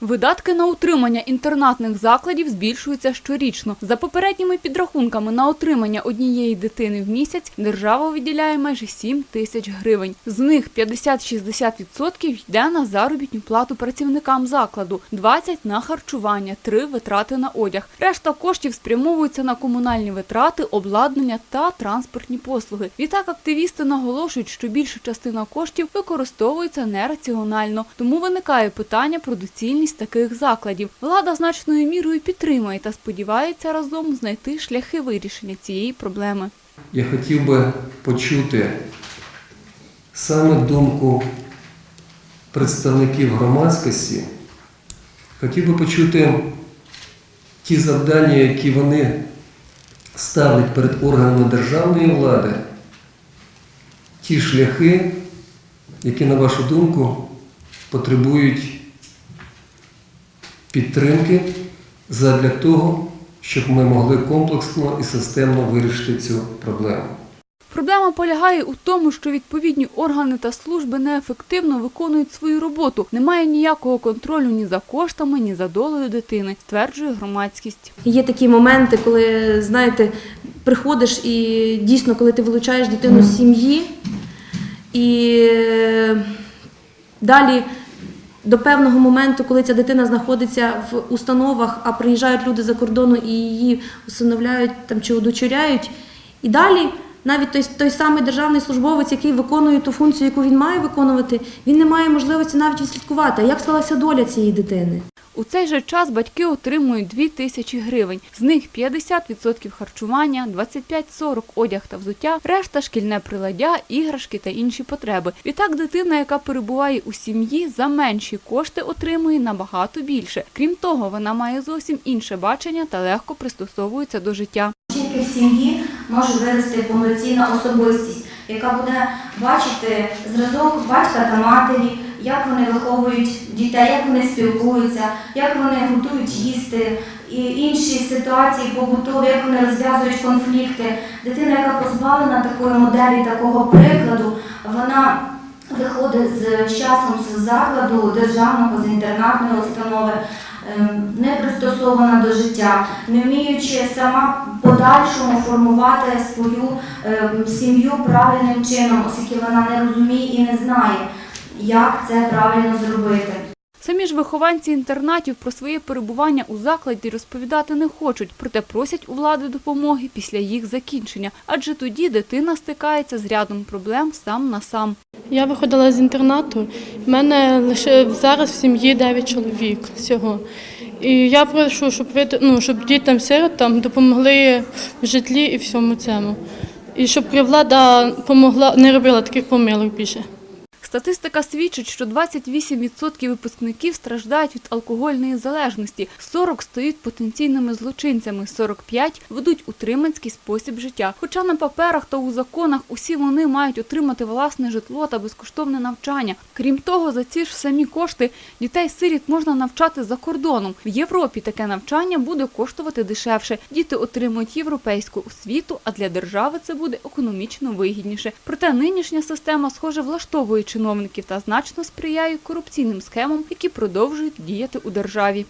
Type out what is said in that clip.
Видатки на утримання інтернатних закладів збільшуються щорічно. За попередніми підрахунками на отримання однієї дитини в місяць держава виділяє майже 7 тисяч гривень. З них 50-60% йде на заробітну плату працівникам закладу, 20 – на харчування, 3 – витрати на одяг. Решта коштів спрямовуються на комунальні витрати, обладнання та транспортні послуги. Відтак активісти наголошують, що більша частина коштів використовується нераціонально, тому виникає питання про доцільність таких закладів. Влада значною мірою підтримує та сподівається разом знайти шляхи вирішення цієї проблеми. Я хотів би почути саме думку представників громадськості, хотів би почути ті завдання, які вони ставлять перед органами державної влади, ті шляхи, які, на вашу думку, потребують підтримки задля того, щоб ми могли комплексно і системно вирішити цю проблему. Проблема полягає у тому, що відповідні органи та служби неефективно виконують свою роботу. Немає ніякого контролю ні за коштами, ні за долею дитини, стверджує громадськість. Є такі моменти, коли знаєте, приходиш і дійсно, коли ти вилучаєш дитину з сім'ї, і е, далі до певного моменту, коли ця дитина знаходиться в установах, а приїжджають люди за кордону і її усиновляють там чи удочеряють, і далі. Навіть той, той самий державний службовець, який виконує ту функцію, яку він має виконувати, він не має можливості навіть відслідкувати, як склалася доля цієї дитини. У цей же час батьки отримують 2 тисячі гривень. З них 50% харчування, 25-40 одяг та взуття, решта шкільне приладдя, іграшки та інші потреби. Відтак дитина, яка перебуває у сім'ї, за менші кошти отримує набагато більше. Крім того, вона має зовсім інше бачення та легко пристосовується до життя. Тільки в сім'ї може вирости повноцінна особистість, яка буде бачити зразок батька та матері, як вони виховують дітей, як вони спілкуються, як вони готують їсти, і інші ситуації побутові, як вони розв'язують конфлікти. Дитина, яка позбавлена такої моделі, такого прикладу, вона виходить з часом з закладу державного, з інтернатної установи, ем, не пристосована до життя, не вміючи сама подальшому формувати свою ем, сім'ю правильним чином, оскільки вона не розуміє і не знає, як це правильно зробити. Самі ж вихованці інтернатів про своє перебування у закладі розповідати не хочуть, проте просять у влади допомоги після їх закінчення, адже тоді дитина стикається з рядом проблем сам на сам. Я виходила з інтернату. в мене лише зараз в сім'ї 9 чоловік всього. І я прошу, щоб ви ну, щоб дітям сиротам допомогли в житлі і всьому цьому. І щоб влада помогла, не робила таких помилок більше. Статистика свідчить, що 28% випускників страждають від алкогольної залежності, 40 стають потенційними злочинцями, 45 ведуть утриманський спосіб життя. Хоча на паперах та у законах усі вони мають отримати власне житло та безкоштовне навчання. Крім того, за ці ж самі кошти дітей-сиріт можна навчати за кордоном. В Європі таке навчання буде коштувати дешевше. Діти отримують європейську освіту, а для держави це буде економічно вигідніше. Проте нинішня система, схоже, влаштовує чиновників та значно сприяє корупційним схемам, які продовжують діяти у державі.